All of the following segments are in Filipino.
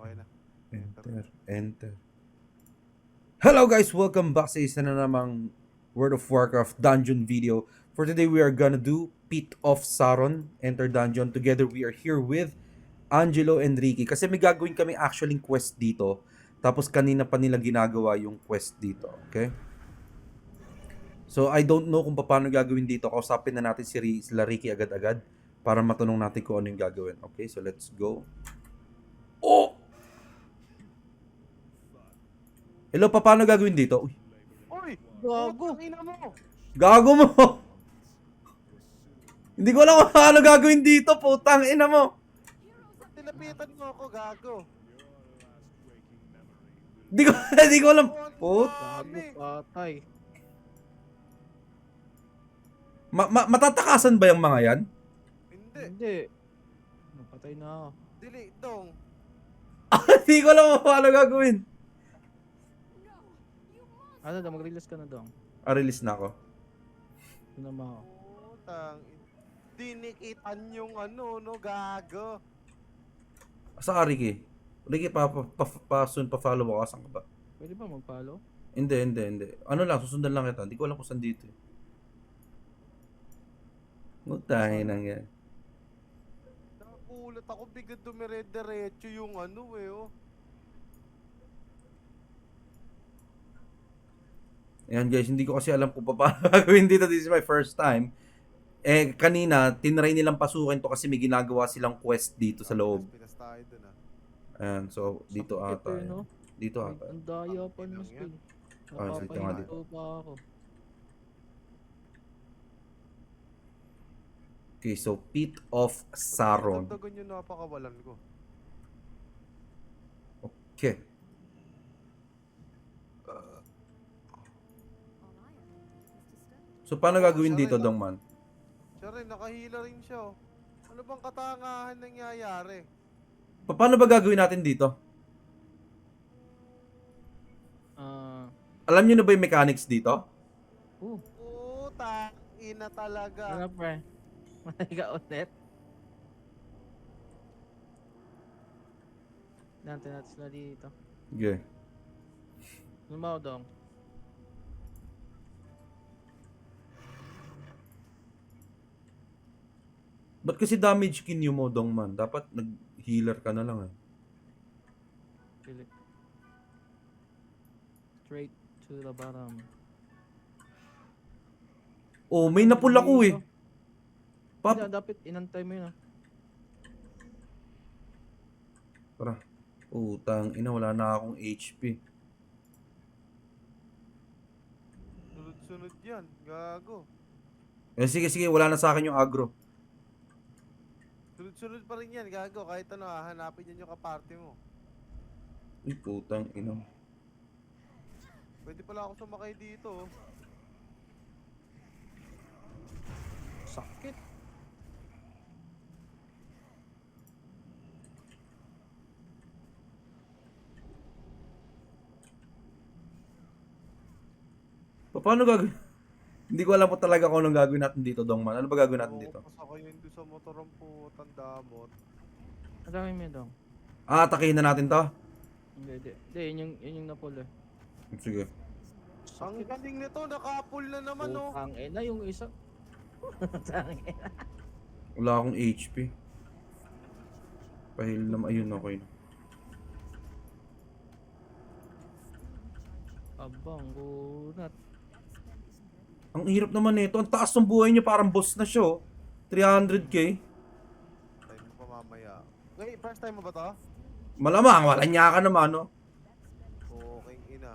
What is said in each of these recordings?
Okay na. Enter, enter. Hello guys, welcome back sa isa na namang World of Warcraft dungeon video. For today we are gonna do Pit of Sauron, Enter Dungeon. Together we are here with Angelo and Ricky. Kasi may gagawin kami actually quest dito. Tapos kanina pa nila ginagawa yung quest dito. Okay? So I don't know kung paano gagawin dito. Kausapin na natin si sila Ricky agad-agad para matanong natin kung ano yung gagawin. Okay, so let's go. Oh! Hello, pa, paano gagawin dito? Uy, Uy! Gago. Putang ina mo! gago mo! Hindi ko alam kung paano gagawin dito, putang ina mo! Tilapitan mo ako, gago. Hindi ko, hindi ko alam. Put, Dami. Gago patay. ma, ma, matatakasan ba yung mga yan? Hindi. Hindi. Napatay na ako. Dili, dong. Hindi ko alam kung paano gagawin. Ano daw, mag-release ka na daw. Ah, release na ako. Tinama ako. Putang. Dinikitan yung ano, no, gago. Sa ka, Ricky? Ricky, pa, pa, pa, pa, soon pa follow ako. Saan ka ba? Pwede ba mag-follow? Hindi, hindi, hindi. Ano lang, susundan lang kita. Hindi ko alam kung saan dito. eh. Mutahin lang yan. Nakulat ako, biglang dumire-diretso yung ano, eh, oh. Ayan guys, hindi ko kasi alam kung paano gagawin dito. This is my first time. Eh, kanina, tinry nilang pasukin to kasi may ginagawa silang quest dito sa loob. Ayan, so dito Sakit ata. eh, yun. no? Dito ata. Ang daya pa ng skill. Ah, so ito nga dito. Pa ako. Okay, so Pit of Sauron. Dagdagan yung napakawalan ko. Okay. So paano gagawin dito, Dongman? Siya rin, nakahila rin siya, oh. Ano bang katangahan nangyayari? Pa- Paano ba gagawin natin dito? Ah, Alam niyo na ba yung mechanics dito? uh, Putang ina talaga. ano pre? Matay ka ulit? Natin natin sila dito. Okay. Lumaw dong. Ba't kasi damage kinyo mo, Dongman? Dapat nag-healer ka na lang eh. Pilik. Straight to the bottom. Oh, may napul ako eh. Pap, Hindi, dapat inantay mo yun ah. Tara. Utang, ina, wala na akong HP. Sunod-sunod yan, gago. Eh, sige, sige, wala na sa akin yung agro. Sunod-sunod pa rin yan, gago. Kahit ano, hahanapin yan yung kaparte mo. Uy, putang, ina. Pwede pala ako sumakay dito. oh. Sakit. Pa- Paano gagawin? Hindi ko alam po talaga kung anong gagawin natin dito, Dongman. Ano ba gagawin natin dito? Oo, pasakayin doon sa motor ang putang damot. Ang dami mo yun dong. Ah, atakihin na natin to? Hindi, hindi. Hindi, yun yung, yun yung napul eh. Sige. Ang galing nito, nakapul na naman, oh. Putang ina yung isa. Putang ina. Wala akong HP. Pahil naman, ayun, okay na. Abang, gunat. Ang hirap naman nito. Ang taas ng buhay niya, parang boss na siya, oh. 300k. Time mo pa mamaya. Ngayon, first time mo ba to? Malamang, wala niya ka naman, no? Okay, ina.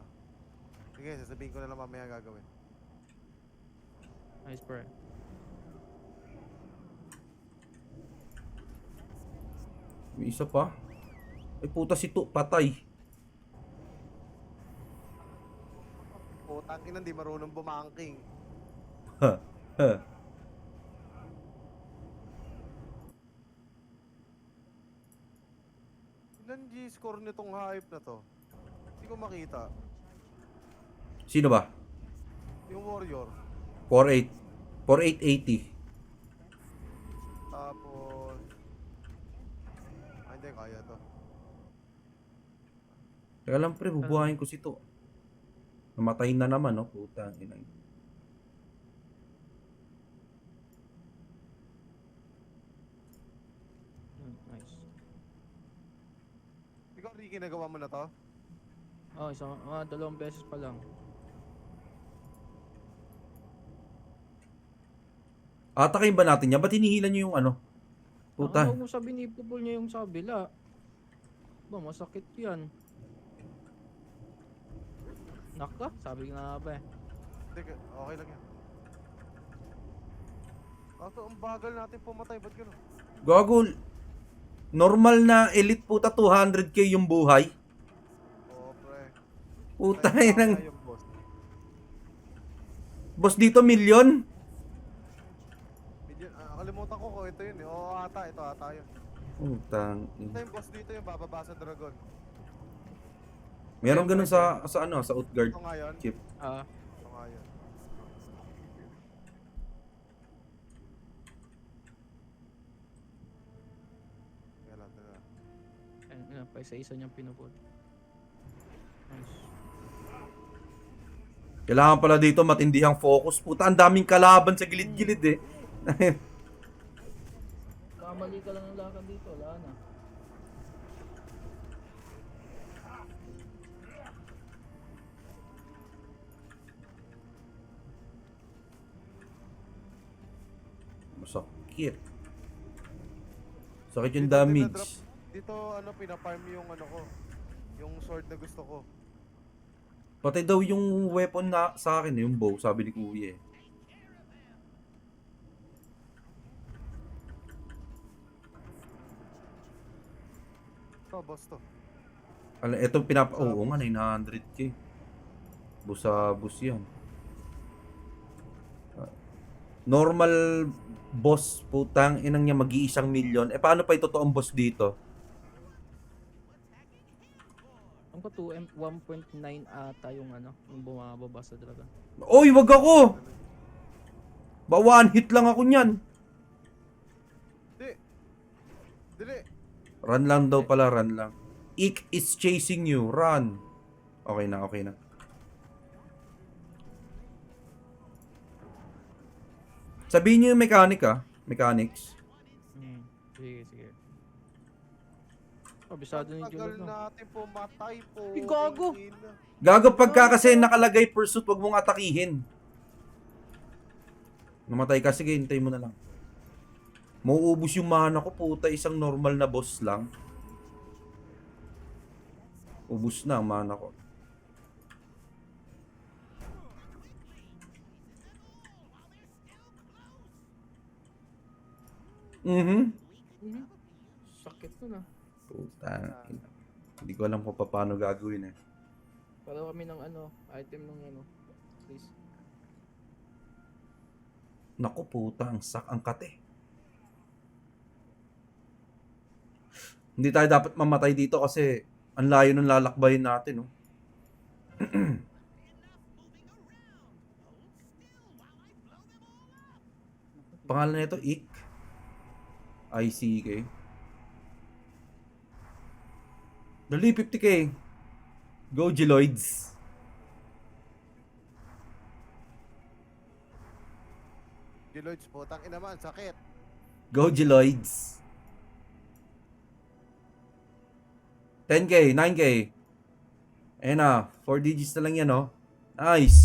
Sige, sasabihin ko na lang mamaya gagawin. Nice pre. May isa pa. Ay, puta si Tu, patay. Putang ina, di marunong bumangking. Ha, ha. Ilan G-score nitong hype na to? Hindi ko makita. Sino ba? Yung warrior. 48. 4880. Tapos... Ah, hindi, kaya to. Teka lang pre, bubuhayin ko si to. Namatay na naman, no? Puta, inang. Hmm, nice. Ikaw, Ricky, nagawa mo na to? Oh, isang, mga dalawang beses pa lang. Atakayin ba natin yan? Ba't hinihilan nyo yung ano? Puta. Ang mo sabi ni Pupul niya yung sa kabila. Ba, masakit yan. Naka, sabi nga ba eh. Hindi, ka- okay lang yan. Kaso, ang bagal natin pumatay. Ba't gano'n? Gagol. Normal na elite puta 200k yung buhay. Oo, pre. Puta Ay, tama yung boss. Boss dito million? Medyo, ah, kalimutan ko kung ito yun eh. Oo, ata. Ito ata yun. Putang. Ito yung boss dito yung bababa sa dragon. Meron ganun sa sa ano, sa Outguard Ito nga yun. chip. Ah, Ito nga yun. Teka lang, teka lang. Yun, pa isa-isa niyang pinupul. Nice. Kailangan pala dito matindihang focus. Puta, ang daming kalaban sa gilid-gilid eh. Kamali ka lang ng lakad dito, wala na. Masakit. Sakit yung damage. Dito ano pinaparm yung ano ko. Yung sword na gusto ko. Patay daw yung weapon na sa akin, yung bow, sabi ni Kuya eh. Ito, boss to. Ala, ito pinapa... Oo nga, 900k. Busa, bus yan. Ah, Normal boss, putang inang niya mag-iisang milyon. Eh, paano pa ito totoong boss dito? Ang ko 2 1.9 ata yung ano, yung bumababa sa dragon. Oy, wag ako! Ba one hit lang ako niyan. Di! Dili! Run lang daw pala, run lang. Ik is chasing you, run. Okay na, okay na. Sabihin niyo yung mechanic ah. Mechanics. Hmm. Sige, sige. Kabisado ni Tagal Julog no. natin pumatay po. Ay, gago! Gago pagka kasi nakalagay pursuit, wag mong atakihin. Namatay ka, sige, hintay mo na lang. Mauubos yung mana ko, puta, isang normal na boss lang. Ubus na ang mana ko. Mhm. Sakit nun ah. Puta. Hindi ko alam kung paano gagawin eh. Para kami ng ano, item ng ano. Please. Naku puta, ang sak ang kate. Hindi tayo dapat mamatay dito kasi ang layo ng lalakbayin natin, no? Pangalan nito Ik. I-C-K. Dali, 50k. Go, Geloids. Deloitte, putang ina man, sakit. Go, Geloids. 10k, 9k. Ayan na, 4 digits na lang yan, oh. Nice.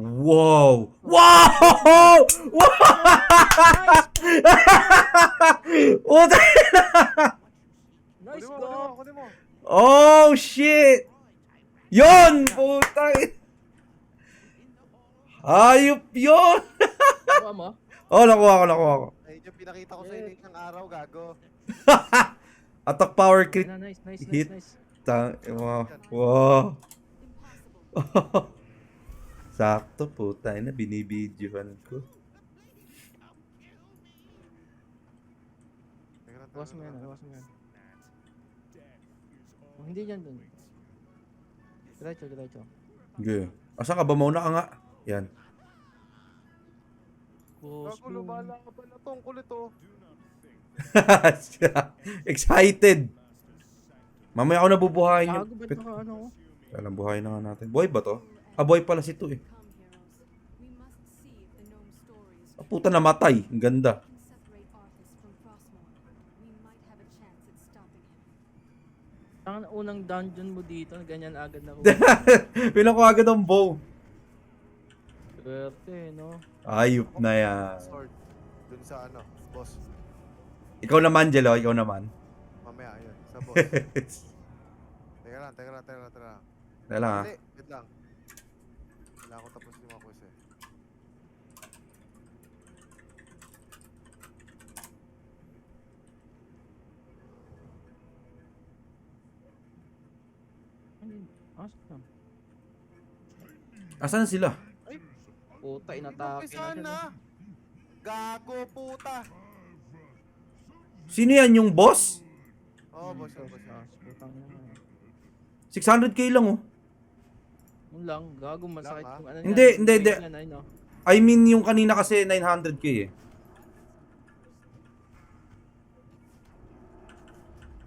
Wow! Wow! Nice go! Oh, shit! Yon! Puta! Hayop yun! Nakuha mo? oh, nakuha ko, nakuha ko. Ay, yung pinakita ko sa inyo isang araw, gago. Attack power crit. Na, nice, nice, Hit. nice, nice. Tang, wow. wow. Sakto po, tayo na binibidyohan ko. Iwas mo yan, iwas mo yan. Oh, hindi yan dun. Diretso, diretso. Okay. Asa ka ba mauna ka nga? Yan. Boss, Gago, lumala ka pala tong kulit, oh. Excited. Mamaya ako nabubuhayin yung... Gago, ba't Pit- naka ano? Alam, buhayin na nga natin. Boy ba to? Ah, boy pala si to eh. Ah, puta namatay. Ang ganda. Ang unang dungeon mo dito, ganyan agad na Pilang ko agad ang bow. Swerte, no? Ayop na yan. Sword. Dun sa ano, boss. Ikaw naman, Jello. Ikaw naman. Mamaya, yun. Sa boss. teka lang, teka lang, teka lang, teka lang. Teka lang ah. Hindi, wait lang. Wala ako tapos yung mga quiz eh. Ano yun? Asan? Asan sila? Puta, inatake na siya. na! Gago, puta! Sino yan? Yung boss? Oo, oh, boss, yun, boss. Ah, putang ina. 600k lang oh. Yun lang, gago masakit Lang, ah. yung ano Hindi, hindi, hindi. oh. I mean, yung kanina kasi 900k eh.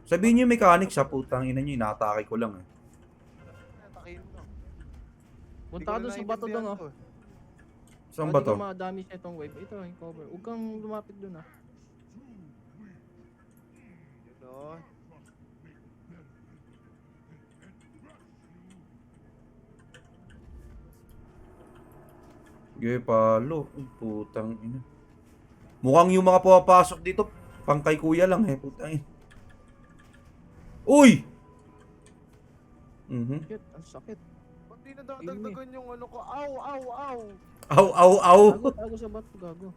Sabihin niyo yung mechanic sa putang ina niyo, inaatake ko lang eh. Atakin mo. Punta ka doon sa bato doon, oh. Saan Pwede ba to? ka ma-damage na itong wave. Ito, yung cover. Huwag kang lumapit doon, ah. Yun o. Gaya palo. Ay, putang ina. Mukhang yung mga pumapasok dito, pang kay kuya lang eh. Putang ina. Uy! Mhm. Shit, ang sakit. Ba't na dadagdagan yung ano ko? Aw, aw, aw! Aw, aw, aw. Gago, gago sa bato, gago.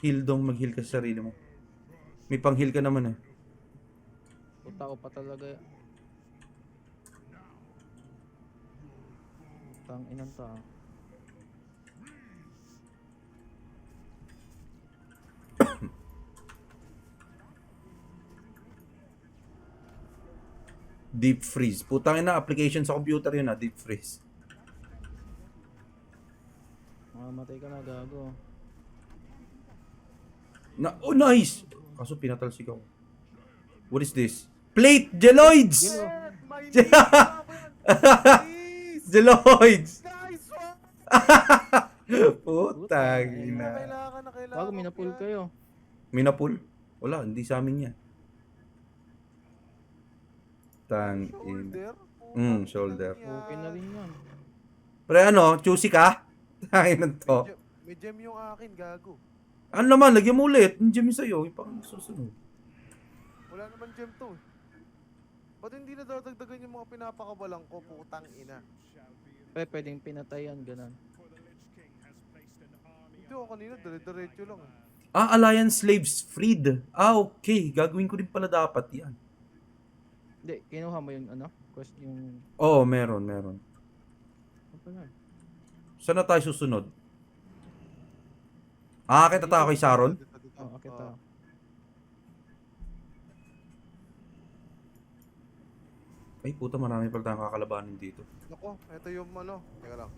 Heal dong, mag-heal ka sa sarili mo. May pang-heal ka naman eh. Punta ko pa talaga. Tang inang ta. Deep freeze. Putang ina, application sa computer yun ah, deep freeze. Mamamatay ka na, gago. Na oh, nice! Kaso pinatalsik ako. What is this? Plate! Geloids! Geloids! Putang Na ina. na ko minapul kayo. Minapul? Wala, hindi sa amin yan. Tang ina. Shoulder? Mm, shoulder. Okay na rin yan. Pre ano, choosy ka? Tangin to. Gem- May gem yung akin, gago. Ano naman, lagyan mo ulit. Yung gem yung sa'yo. Yung pang susunod. Wala naman gem to eh. Ba't hindi na dadagdagan yung mga pinapakabalang ko, putang ina? Pre, pwedeng pinatayan, ganun. Hindi ako kanina, dire-diretso lang eh. Ah, Alliance Slaves Freed. Ah, okay. Gagawin ko din pala dapat yan. Hindi, kinuha mo yung ano? Quest yung... Oo, meron, meron. Ano? Saan na tayo susunod? Ah, kita tayo kay Sharon? Dito, dito. Oh, okay Oo. ta. Ay, puta, marami pala tayong kakalabanin dito. Nako, ito yung ano. Teka lang.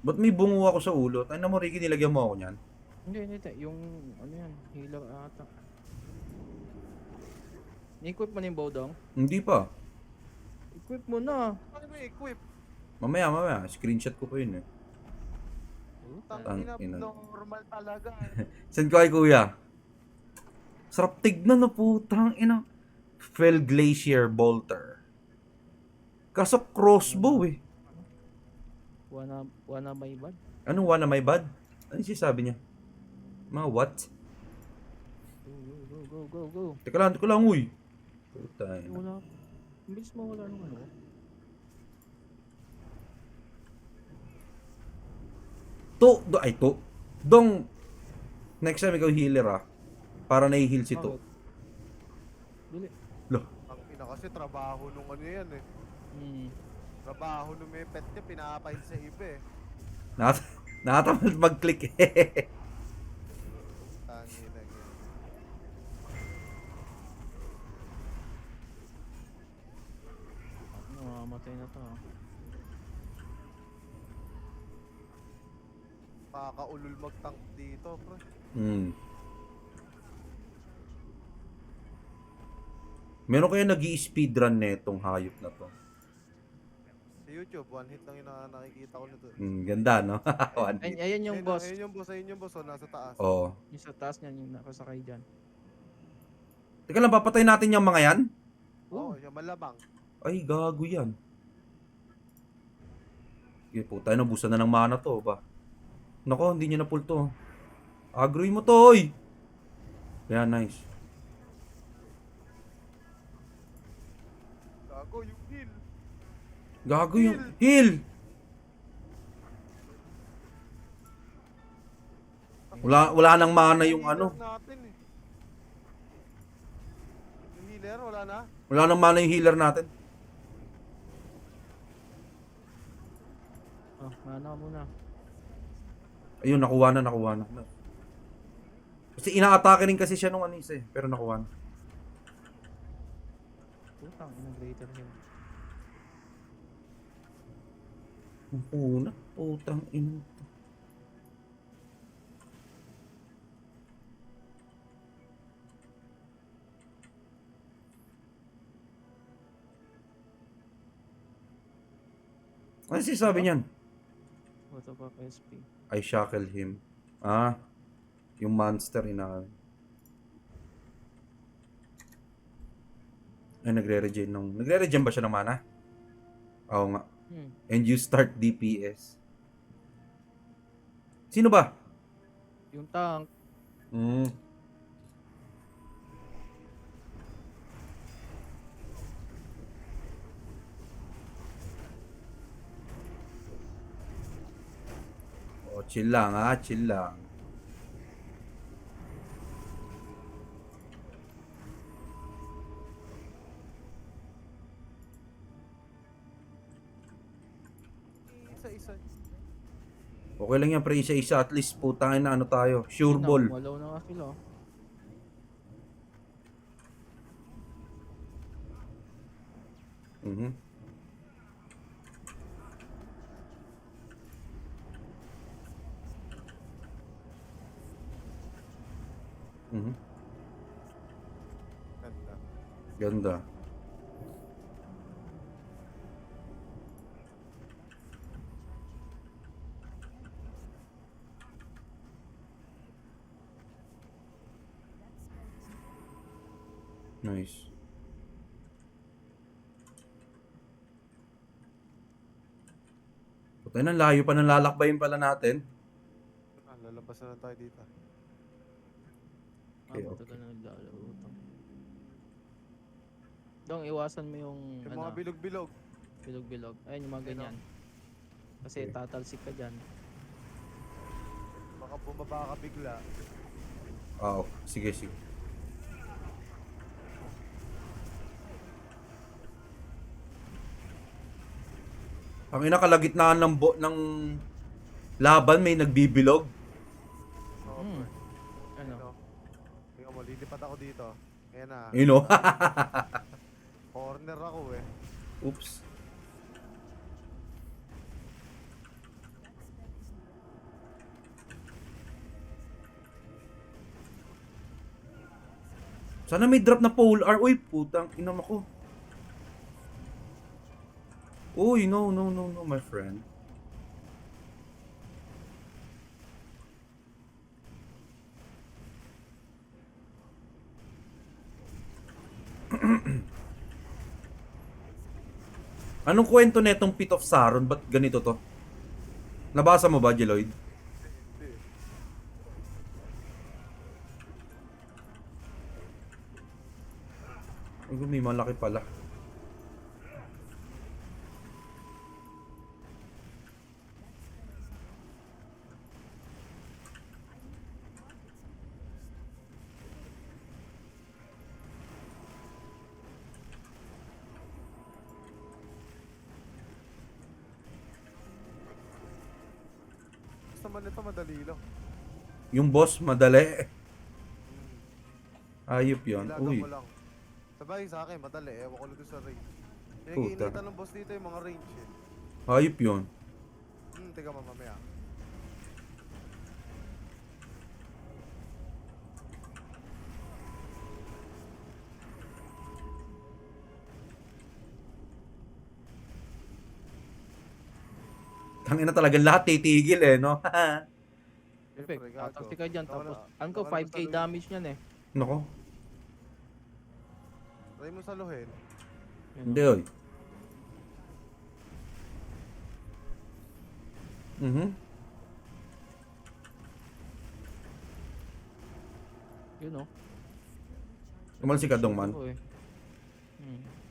Ba't may bungo ako sa ulo? Ay, na mo, Ricky, nilagyan mo ako niyan. Hindi, hindi, hindi. Yung, ano yan, healer ata. Ni-equip mo na yung bowdong? Hindi pa. Equip mo na. Ano mo equip? Mamaya, mamaya. Screenshot ko pa yun eh. Tang ina, normal talaga. Send ko kay kuya. Sarap tignan na putang ina. Fell Glacier Bolter. Kaso crossbow eh. Wanna, wanna may bad? Anong one my bad? Ano yung sabi niya? Mga what? Go, go, go, go, go. Teka lang, teka lang, uy. Puta ina. Wala. Bilis mo wala nung ano. To, do, ay to. Dong, next time ikaw healer ah. Para na-heal si to. Dili. Lo, Ang ina kasi trabaho nung ano yan eh. Hmm. Trabaho nung may pet niya, pinapahil sa iba eh. nat nakatamad mag-click eh. Namamatay na to. ah. Kakaulol mag-tank dito, pre. Hmm. Meron kaya nag speedrun netong hayop na to. Sa YouTube, one hit lang yung na- nakikita ko nito. Hmm, ganda, no? One Ay, hit. ayan yung Ayun, boss. Ayun yung boss, ayun yung boss, oh, nasa taas. Oo. Yung sa taas niyan, yung nakasakay dyan. Teka lang, papatay natin yung mga yan? Oo, yung malabang. Ay, gago yan. Sige, puta, nabusan na ng mana to, ba? Nako, hindi niya na pull to. Agroy mo to, oy! Yeah, nice. Gago, yung heal. Gago yung... Heal! Wala, wala nang mana yung ano. Natin, eh. Yung healer, wala na. Wala nang mana yung healer natin. Ka muna. Ayun, nakuha na, nakuha na. Kasi ina-atake rin kasi siya nung ano isa eh. Pero nakuha na. Putang, inang greater hill. Ang puna. Putang ina. Ano sabi niyan? What the fuck, SP? I shackle him. Ah, yung monster ina. Ay, nagre-regen nung... Nagre-regen ba siya ng mana? Oo nga. Hmm. And you start DPS. Sino ba? Yung tank, Mm. Chill lang ha, chill lang. Isa-isa. Okay lang yan, pre, isa-isa. At least, putangin na ano tayo. Sure ball. Walaw na nga sila. oh. Mhm. Mhm. Ganda. Ganda. Nice. Putay na, layo pa ng lalakbayin pala natin. Ah, lalabas na lang tayo dito. Ah, Okay, buto okay. ka na naglalaro. utang. Dong, iwasan mo yung, Yung ano, mga bilog-bilog. bilog-bilog. Ayun, yung mga ganyan. Kasi Okay. tatalsik ka dyan. Baka bumaba ka bigla. Ah, okay. sige, sige. Ang ina kalagitnaan ng bo ng laban may nagbibilog. Oo, Hmm. Ano? Ano? Tingnan mo, lilipat ako dito. Ayan na. You know? Corner ako eh. Oops. Sana may drop na pole R. Uy, putang inam ako. Uy, no, no, no, no, my friend. Anong kwento netong Pit of Saron? Ba't ganito to? Nabasa mo ba, Jeloid? Ay, may malaki pala. Yung boss, madali. Ayop yun. Uy. Sabay sa akin, madali. Ewan ko lang sa range. Eh, Puta. Pinag-iinitan ng boss dito yung mga range eh. Ayop yun. Hmm, teka mamamaya. Tangina talaga lahat titigil eh, no? Perfect. Siyempre, gago. Tatakti ka dyan. Tapos, ano ko, nawala 5k sa loob. damage niyan eh. Nako. Try mo saluhin. Hindi, oy. Mhm. Yun oh. Tumal si Kadong man. Oo, eh. Hmm.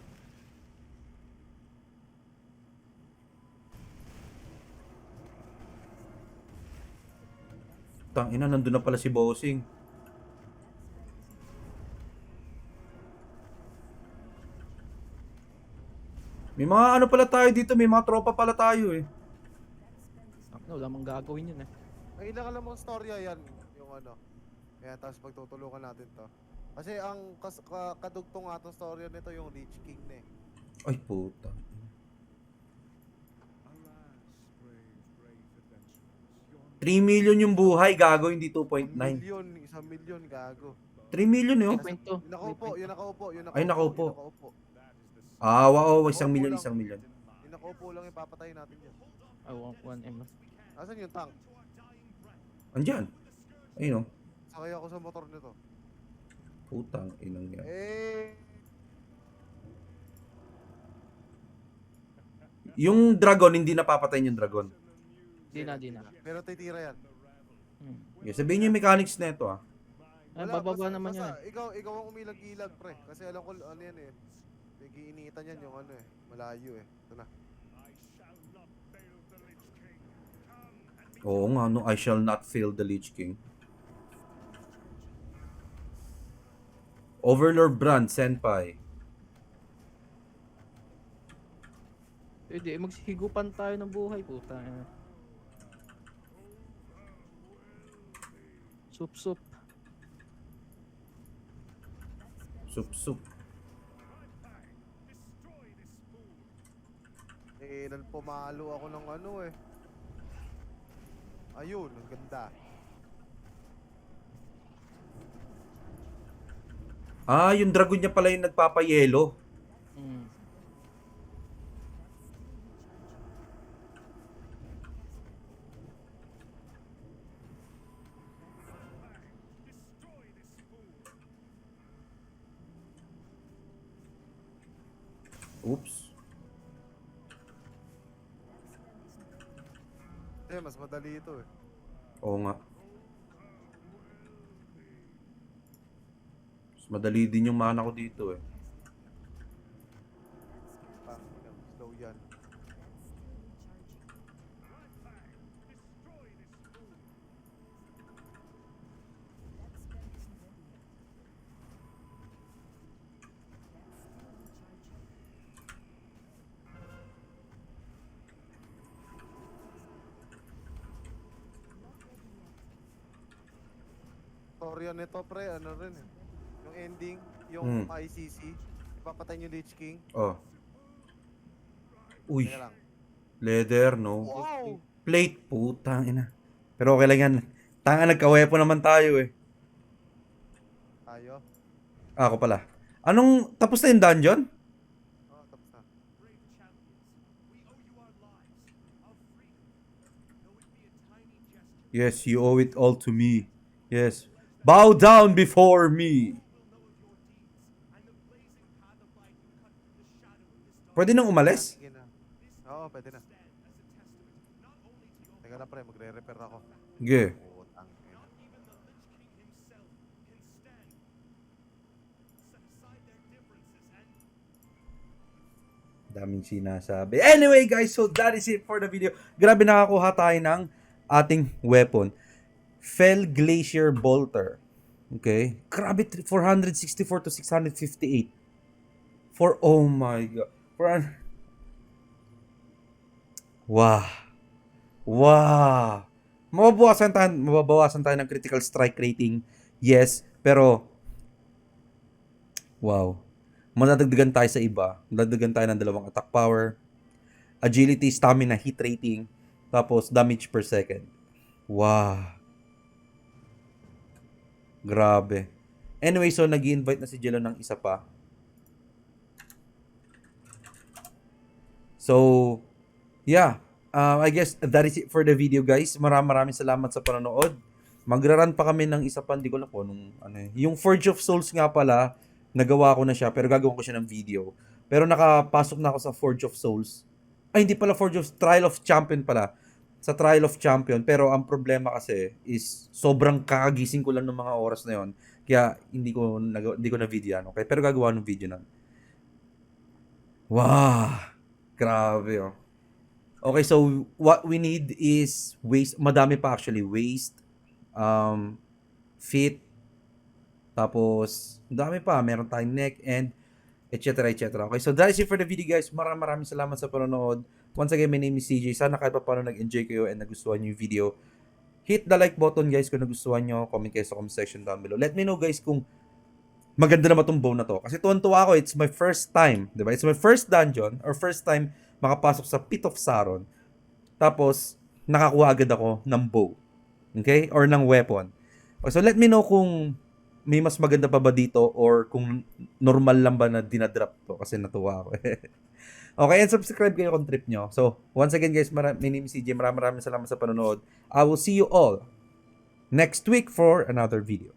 Tang ina, nandun na pala si Bossing. May mga ano pala tayo dito, may mga tropa pala tayo eh. Ano, wala mang gagawin yun eh. Ay, ilang alam mong storya yan. Yung ano. Ayan, tapos pagtutulungan natin to. Kasi ang kas ka, kadugtong nga tong storya nito yung Lich King na eh. Ay puta. 3 million yung buhay, gago, hindi 2.9. 3 Milyon, isang milyon, gago. million yun. May point to. Yun nakaupo, yun nakaupo, yun nakaupo. Ay, nakaupo. Yun nakaupo. Ah, wow, isang Opo million, lang. isang million. Yung nakaupo lang ipapatayin natin yun. Ah, 1M. Asan yung tank? Andyan. Ayun oh. Sakay ako sa motor nito. Putang inang yan. Eh, Yung dragon, hindi napapatayin yung dragon. Di na, di na. pero titira yan. Hmm. Yeah, sabihin niyo yung mechanics na ito ah. Ay, Wala, bababa basta- naman basta yan eh. Ikaw, ikaw ang umilag-ilag, pre. Kasi alam ko, ano yan eh. Nagiinitan yan yung ano eh. Malayo eh. Ito na. I shall not fail the Lich King. Come and be Oo nga, no, I shall not fail the Lich King. Overlord Brand, Senpai. Pwede, eh, magsihigupan tayo ng buhay, puta. eh. Sup, sup. Sup, sup. Eh, nan pumalo ako ng ano eh. Ayun, ang ganda. Ah, yung dragon niya pala yung nagpapayelo. Eh, mas madali ito eh. Oo nga. Mas madali din yung mana ko dito eh. Ah, yan, slow yan. Storya nito pre, ano rin eh. Yung ending, yung Hmm. ICC, ipapatay niyo Lich King. Oh. Uy, Teka lang. leather, no? Wow! Plate, putang ina. Pero okay lang yan. Tanga, nagkawepo naman tayo eh. Tayo. Ah, Ako pala. Anong, tapos na yung dungeon? Oh, tapos na. Yes, you owe it all to me. Yes. Bow down before me. Pwede nang umalis? Sige na. Oo, pwede na. Teka lang pre, magre-repair ako. Sige. Putang ina. Daming sinasabi. Anyway guys, so that is it for the video. Grabe nakakuha tayo ng ating weapon. Fell Glacier Bolter. Okay? Grabe, thr- 464 to 658. For, oh my god. For. Wow. Wow. Mababawasan tayo, mababawasan tayo ng critical strike rating. Yes, pero wow. Madadagdagan tayo sa iba. Madadagdagan tayo ng dalawang attack power, agility, stamina, hit rating, tapos damage per second. Wow. Grabe. Anyway, so nag invite na si Jello ng isa pa. So, yeah. uh, I guess that is it for the video guys. Maraming maraming salamat sa panonood. Magraran pa kami ng isa pa, hindi ko lang po nung ano eh. Yung Forge of Souls nga pala, nagawa ko na siya pero gagawin ko siya ng video. Pero nakapasok na ako sa Forge of Souls. Ay, hindi pala Forge of Trial of Champion pala. Sa Trial of Champion. Pero ang problema kasi is sobrang kakagising ko lang ng mga oras na yon. Kaya hindi ko nag- hindi ko na video ano. Okay, pero gagawa ng video nun. Wow! Grabe oh. Okay, so what we need is waste. Madami pa actually. Waste, um, fit, tapos, dami pa. Meron tayong neck and etc. etc. Okay, so that is it for the video guys. Maraming maraming salamat sa panonood. Once again, my name is CJ. Sana kahit pa paano nag-enjoy kayo and nagustuhan nyo yung video. Hit the like button guys kung nagustuhan nyo. Comment kayo sa comment section down below. Let me know guys kung maganda naman tong bow na to. Kasi tuwan-tuwa ako, it's my first time. Diba? It's my first dungeon or first time makapasok sa Pit of Saron. Tapos, nakakuha agad ako ng bow. Okay? Or ng weapon. So let me know kung may mas maganda pa ba dito or kung normal lang ba na dinadrop to kasi natuwa ako. okay, and subscribe kayo kung trip nyo. So, once again guys, my name is CJ. Maraming maraming salamat sa panonood. I will see you all next week for another video.